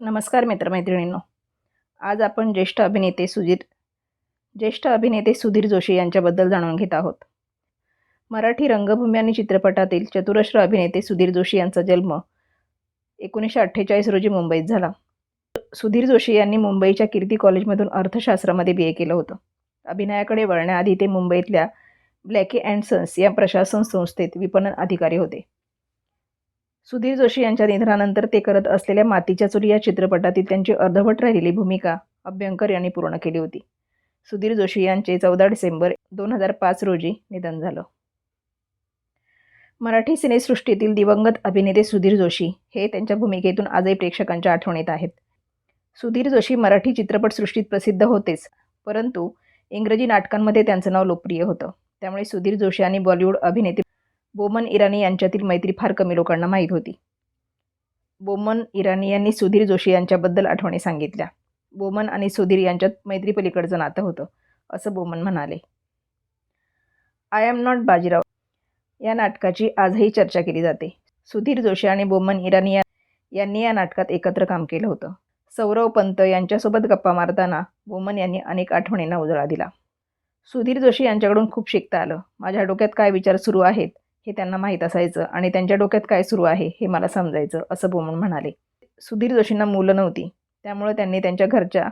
नमस्कार मित्रमैत्रिणींनो. आज आपण ज्येष्ठ अभिनेते सुधीर ज्येष्ठ अभिनेते सुधीर जोशी यांच्याबद्दल जाणून घेत आहोत. मराठी रंगभूमी आणि चित्रपटातील चतुरश्र अभिनेते सुधीर जोशी यांचा जन्म एकोणीसशे अठ्ठेचाळीस रोजी मुंबईत झाला. सुधीर जोशी यांनी मुंबईच्या कीर्ती कॉलेजमधून अर्थशास्त्रामध्ये बी ए केलं होतं. अभिनयाकडे वळण्याआधी ते मुंबईतल्या ब्लॅके अँड सन्स या प्रशासन संस्थेत विपणन अधिकारी होते. सुधीर जोशी यांच्या निधनानंतर ते करत असलेल्या मातीच्या चुली या चित्रपटातील त्यांची अर्धवट राहिलेली भूमिका अभ्यंकर यांनी पूर्ण केली होती. सुधीर जोशी यांचे चौदा डिसेंबर दोन हजार पाच रोजी निधन झालं. मराठी सिनेसृष्टीतील दिवंगत अभिनेते सुधीर जोशी हे त्यांच्या भूमिकेतून आजही प्रेक्षकांच्या आठवणीत आहेत. सुधीर जोशी मराठी चित्रपटसृष्टीत प्रसिद्ध होतेच परंतु इंग्रजी नाटकांमध्ये त्यांचं नाव लोकप्रिय होतं. त्यामुळे सुधीर जोशी आणि बॉलिवूड अभिनेते बोमन इराणी यांच्यातील मैत्री फार कमी लोकांना माहीत होती. बोमन इराणी यांनी सुधीर जोशी यांच्याबद्दल आठवणी सांगितल्या. बोमन आणि सुधीर यांच्यात मैत्रीपलीकडचं नातं होतं असं बोमन म्हणाले. I am not Bajirao. या नाटकाची आजही चर्चा केली जाते. सुधीर जोशी आणि बोमन इराणी यांनी या नाटकात एकत्र काम केलं होतं. सौरव पंत यांच्यासोबत गप्पा मारताना बोमन यांनी अनेक आठवणींना उजळा दिला. सुधीर जोशी यांच्याकडून खूप शिकता आलं. माझ्या डोक्यात काय विचार सुरू आहेत हे त्यांना माहीत असायचं आणि त्यांच्या डोक्यात काय सुरू आहे हे मला समजायचं असं बोमण म्हणाले. सुधीर जोशींना मुलं नव्हती. त्यामुळं त्यांनी त्यांच्या घरच्या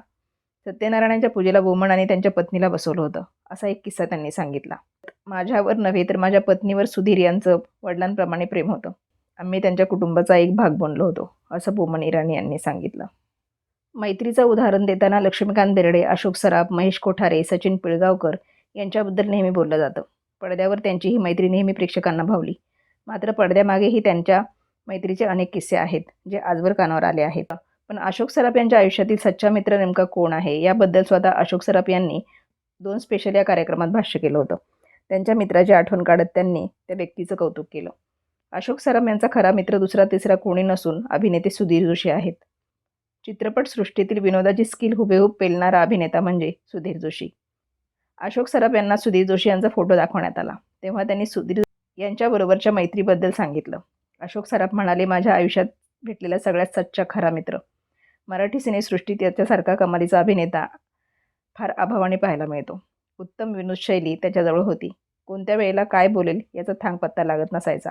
सत्यनारायणाच्या पूजेला बोमन आणि त्यांच्या पत्नीला बसवलं होतं असा एक किस्सा त्यांनी सांगितला. माझ्यावर नव्हे तर माझ्या पत्नीवर सुधीर यांचं वडिलांप्रमाणे प्रेम होतं. आम्ही त्यांच्या कुटुंबाचा एक भाग बनलो होतो असं बोमन इराणी यांनी सांगितलं. मैत्रीचं उदाहरण देताना लक्ष्मीकांत बेर्डे अशोक सराफ महेश कोठारे सचिन पिळगावकर यांच्याबद्दल नेहमी बोललं जातं. पडद्यावर त्यांची ही मैत्री नेहमी प्रेक्षकांना भावली. मात्र पडद्यामागेही त्यांच्या मैत्रीचे अनेक किस्से आहेत जे आजवर कानावर आले आहेत. पण अशोक सराफ यांच्या आयुष्यातील सच्चा मित्र नेमका कोण आहे? याबद्दल स्वतः अशोक सराफ यांनी दोन स्पेशल या कार्यक्रमात भाष्य केलं होतं. त्यांच्या मित्राची आठवण काढत त्यांनी त्या व्यक्तीचं कौतुक केलं. अशोक सराफ यांचा खरा मित्र दुसरा तिसरा कोणी नसून अभिनेते सुधीर जोशी आहेत. चित्रपटसृष्टीतील विनोदाची स्किल हुबेहूब पेलणारा अभिनेता म्हणजे सुधीर जोशी. अशोक सराफ यांना सुधीर जोशी यांचा फोटो दाखवण्यात आला. तेव्हा त्यांनी सुधीर यांच्याबरोबरच्या मैत्रीबद्दल सांगितलं. अशोक सराफ म्हणाले माझ्या आयुष्यात भेटलेला सगळ्यात सच्चा खरा मित्र. मराठी सिनेसृष्टीत याच्यासारखा कमालीचा अभिनेता फार अभावाने पाहायला मिळतो. उत्तम विनोदशैली त्याच्याजवळ होती. कोणत्या वेळेला काय बोलेल याचा थांगपत्ता लागत नसायचा.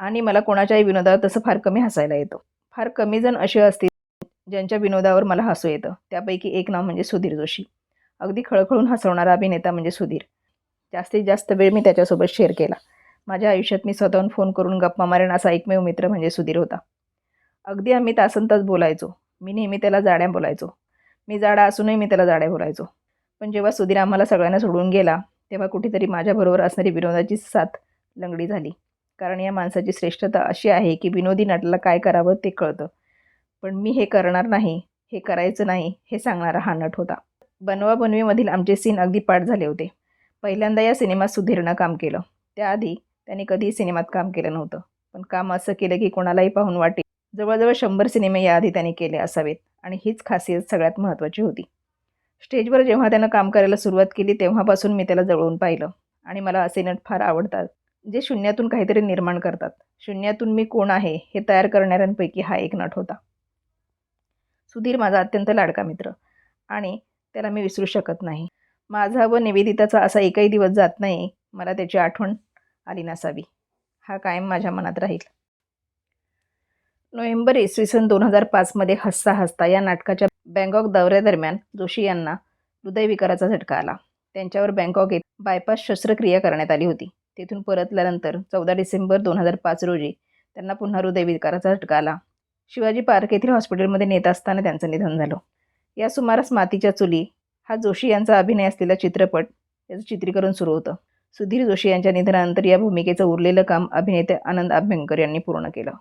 आणि मला कोणाच्याही विनोदावर तसं फार कमी हसायला येतं. फार कमी जण असे असतील ज्यांच्या विनोदावर मला हसू येतं. त्यापैकी एक नाव म्हणजे सुधीर जोशी. अगदी खळखळून हसवणारा अभिनेता म्हणजे सुधीर. जास्तीत जास्त वेळ मी त्याच्यासोबत शेअर केला. माझ्या आयुष्यात मी स्वतःहून फोन करून गप्पा मारेन असा एकमेव मित्र म्हणजे सुधीर होता. अगदी आम्ही तासन तास बोलायचो. मी नेहमी त्याला जाड्या बोलायचो. मी जाडा असूनही मी त्याला जाड्या बोलायचो. पण जेव्हा सुधीर आम्हाला सगळ्यांना सोडून गेला तेव्हा कुठेतरी माझ्याबरोबर असणारी विनोदाची साथ लंगडी झाली. कारण या माणसाची श्रेष्ठता अशी आहे की विनोदी नटाला काय करावं ते कळतं. पण मी हे करणार नाही हे करायचं नाही हे सांगणारा हा नट होता. बनवा बनवीमधील आमचे सीन अगदी पाठ झाले होते. पहिल्यांदा या सिनेमात सुधीरनं काम केलं. त्याआधी त्यांनी कधीही सिनेमात काम केलं नव्हतं. पण काम असं केलं की कोणालाही पाहून वाटे जवळजवळ शंभर सिनेमे याआधी त्यांनी केले असावेत आणि हीच खासियत सगळ्यात महत्त्वाची होती. स्टेजवर जेव्हा त्यानं काम करायला सुरुवात केली तेव्हापासून मी त्याला जवळून पाहिलं. आणि मला असे नट फार आवडतात जे शून्यातून काहीतरी निर्माण करतात. शून्यातून मी कोण आहे हे तयार करणाऱ्यांपैकी हा एक नट होता. सुधीर माझा अत्यंत लाडका मित्र. आणि त्याला मी विसरू शकत नाही. माझा व निवेदिताचा असा एकही दिवस जात नाही. मला त्याची आठवण आली नसावी. हा कायम माझ्या मनात राहील. नोव्हेंबर इसवी सन दोन हजार पाचमध्ये हसता हसता या नाटकाच्या बँकॉक दौऱ्यादरम्यान जोशी यांना हृदयविकाराचा झटका आला. त्यांच्यावर बँकॉक येथे बायपास शस्त्रक्रिया करण्यात आली होती. तेथून परतल्यानंतर चौदा डिसेंबर दोन हजार पाच रोजी त्यांना पुन्हा हृदयविकाराचा झटका आला. शिवाजी पार्क येथील हॉस्पिटलमध्ये नेत असताना त्यांचं निधन झालं. या सुमारास मातीच्या चुली हा जोशी यांचा अभिनय असलेला चित्रपट याचं चित्रीकरण सुरू होतं. सुधीर जोशी यांच्या निधनानंतर या भूमिकेचं उरलेलं काम अभिनेते आनंद अभ्यंकर यांनी पूर्ण केलं.